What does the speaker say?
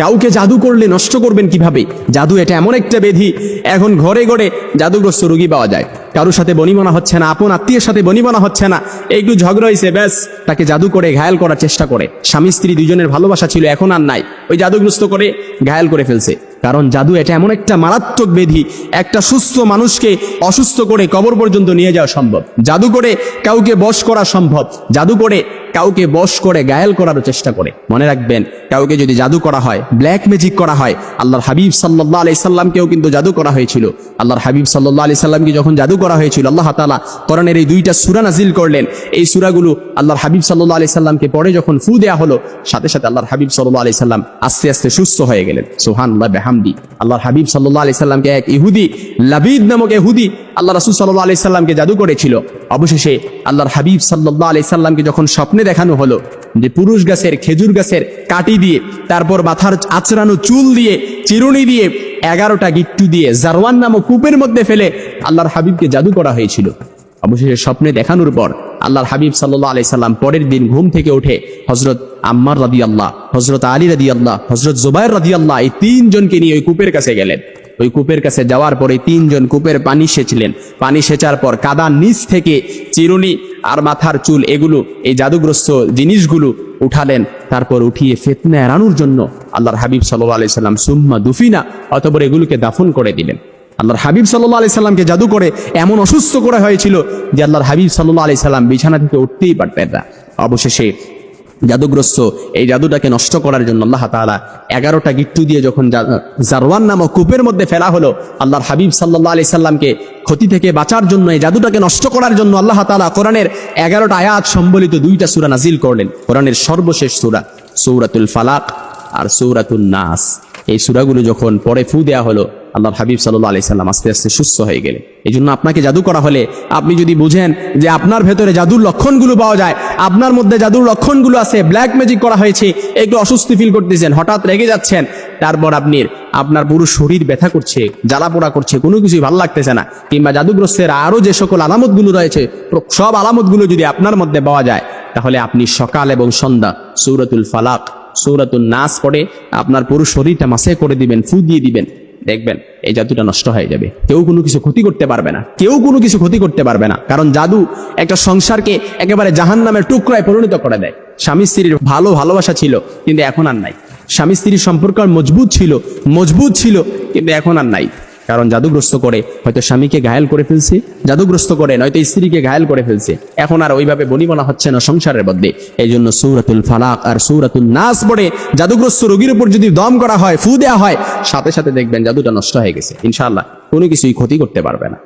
কাউকে জাদু করলে নষ্ট করবেন কীভাবে? জাদু এটা এমন একটা বেধি, এখন ঘরে ঘরে জাদুগ্রস্ত রোগী পাওয়া যায়। কারোর সাথে বনিবনা হচ্ছে না, আপন আত্মীয়ের সাথে বনিবনা হচ্ছে না। একটু ঝগড়া হয়েছে ব্যাস, তাকে জাদু করে ঘায়াল করার চেষ্টা করে। স্বামী স্ত্রী দুজনের ভালোবাসা ছিল, এখন আর নাই। ওই জাদুগ্রস্ত করে ঘায়াল করে ফেলছে। কারণ জাদু এটা এমন একটা মারাত্মক বেধি, একটা সুস্থ মানুষকে অসুস্থ করে কবর পর্যন্ত নিয়ে যাওয়া সম্ভব। জাদু করে কাউকে বশ করা সম্ভব। জাদু করে কাউকে বশ করে, গায়াল করারও চেষ্টা করে। মনে রাখবেন, কাউকে যদি জাদু করা হয় ব্ল্যাক ম্যাজিক করা হয়, আল্লাহর হাবিব সাল্লাহ আলি সাল্লামকেও কিন্তু জাদু করা হয়েছিল। আল্লাহর হাবিব সাল্লাহ আলি সাল্লামকে যখন জাদু করা হয়েছিল, আল্লাহ তালা কোরআনের এই দুইটা সুরা নাজিল করলেন। এই সুরাগুলো আল্লাহর হাবিব সাল্লাহ আলি সাল্লামকে পরে যখন ফু দেয়া হলো, সাথে সাথে আল্লাহর হাবিব সাল্লাহ আলি সাল্লাম আস্তে আস্তে সুস্থ হয়ে গেলেন। সোহান আল্লাহ বেহামদি। আল্লাহর হাবিব সাল্লাহ আলি সাল্লামকে এক ইহুদি, লাবিদ নামক ইহুদি আল্লাহ রাসুল সাল্লাহ আলি সাল্লামকে জাদু করেছিল। অবশেষে আল্লাহর হাবিব সাল্লাহ আলি সাল্লামকে যখন স্বপ্নে দেখানো হলো যে পুরুষ গাছের, খেজুর গাছের কাটি দিয়ে, তারপর মাথার আচরানো চুল দিয়ে, চিরুনি দিয়ে, এগারোটা গিট্টু দিয়ে, জারওয়ান নামক কূপের মধ্যে ফেলে আল্লাহর হাবিবকে জাদু করা হয়েছিল। অবশেষে স্বপ্নে দেখানোর পর আল্লাহর হাবিব সাল্লাহ আলি সাল্লাম পরের দিন ঘুম থেকে উঠে হজরত আম্মার রাদি আল্লাহ হজরত আলী রাদি আল্লাহ হজরত জুবাইর রাদি আল্লাহ এই তিনজনকে নিয়ে ওই কূপের কাছে গেলেন। ওই কূপের কাছে যাওয়ার পরে তিনজন কূপের পানি সেচলেন। পানি সেচার পর কাদার নিচ থেকে চিরুনি আর মাথার চুল এগুলো, এই জাদুগ্রস্ত জিনিসগুলো উঠালেন। তারপর উঠিয়ে ফেতনা এড়ানোর জন্য আল্লাহর হাবিব সাল্লাহ আলি সাল্লাম সুম্মা দুফিনা অতপর এগুলোকে দাফন করে দিলেন। আল্লাহর হাবিব সাল্লাহ আলি সাল্লামকে জাদু করে এমন অসুস্থ করা হয়েছিল যে আল্লাহর হাবিব সাল্লাহ আলি সাল্লাম বিছানা থেকে উঠতেই পারতেন না। অবশেষে জাদুগ্রস্ত, এই জাদুটাকে নষ্ট করার জন্য আল্লাহ তাআলা এগারোটা গিট্টু দিয়ে যখন জারওয়ান নামক কূপের মধ্যে ফেলা হলো, আল্লাহর হাবিব সাল্লাহ আলি সাল্লামকে ক্ষতি থেকে বাঁচার জন্য এই জাদুটাকে নষ্ট করার জন্য আল্লাহ তাআলা কোরআনের এগারোটা আয়াত সম্বলিত দুইটা সূরা নাজিল করলেন। কোরআনের সর্বশেষ সূরা, সৌরাতুল ফালাক আর সৌরাতুল নাস। এই সূরাগুলো যখন পরে ফু দেয়া হলো আল্লাহর হাবিব সাল্লাহ আলি সাল্লাম আস্তে আস্তে সুস্থ হয়ে গেলেন। এই জন্য আপনাকে জাদু করা হলে আপনি যদি বুঝেন যে আপনার ভেতরে জাদুর লক্ষণগুলো পাওয়া যায়, আপনার মধ্যে জাদুর লক্ষণগুলো আছে ব্ল্যাক ম্যাজিক করা হয়েছে একটু অস্বস্তি ফিল করতেছেন, হঠাৎ রেগে যাচ্ছেন, তারপর আপনি আপনার পুরো শরীর ব্যথা করছে জ্বালা পোড়া করছে, কোনো কিছুই ভালো লাগতেছে না। কিংবা জাদুগ্রস্তের আরও যে সকল আলামতগুলো রয়েছে, সব আলামতগুলো যদি আপনার মধ্যে পাওয়া যায়, তাহলে আপনি সকাল এবং সন্ধ্যা সৌরতুল ফালাক সৌরাতুল নাস পড়ে আপনার পুরো শরীরটা মাসে করে দিবেন ফু দিয়ে দিবেন। দেখবেন, এই জাদুটা নষ্ট হয়ে যাবে। কেউ কোনো কিছু ক্ষতি করতে পারবে না। কেউ কোনো কিছু ক্ষতি করতে পারবে না। কারণ জাদু একটা সংসারকে একেবারে জাহান নামের টুকরায় পরিণত করে দেয়। স্বামী স্ত্রীর ভালো ভালোবাসা ছিল, কিন্তু এখন আর নাই। স্বামী স্ত্রীর সম্পর্ক মজবুত ছিল মজবুত ছিল, কিন্তু এখন আর নাই। কারণ জাদুগ্রস্ত করে, হয়তো স্বামীকে ঘায়াল করে ফেলছে, জাদুগ্রস্ত করে, নয়তো স্ত্রীকে ঘায়াল করে ফেলছে। এখন আর ওইভাবে বনিবনা হচ্ছে না সংসারের মধ্যে। এই জন্য সৌরাতুল ফালাক আর সৌরাতুল নাস পড়ে জাদুগ্রস্ত রোগীর উপর যদি দম করা হয়, ফু দেওয়া হয়, সাথে সাথে দেখবেন জাদুটা নষ্ট হয়ে গেছে। ইনশাআল্লাহ, কোনো কিছুই ক্ষতি করতে পারবে না।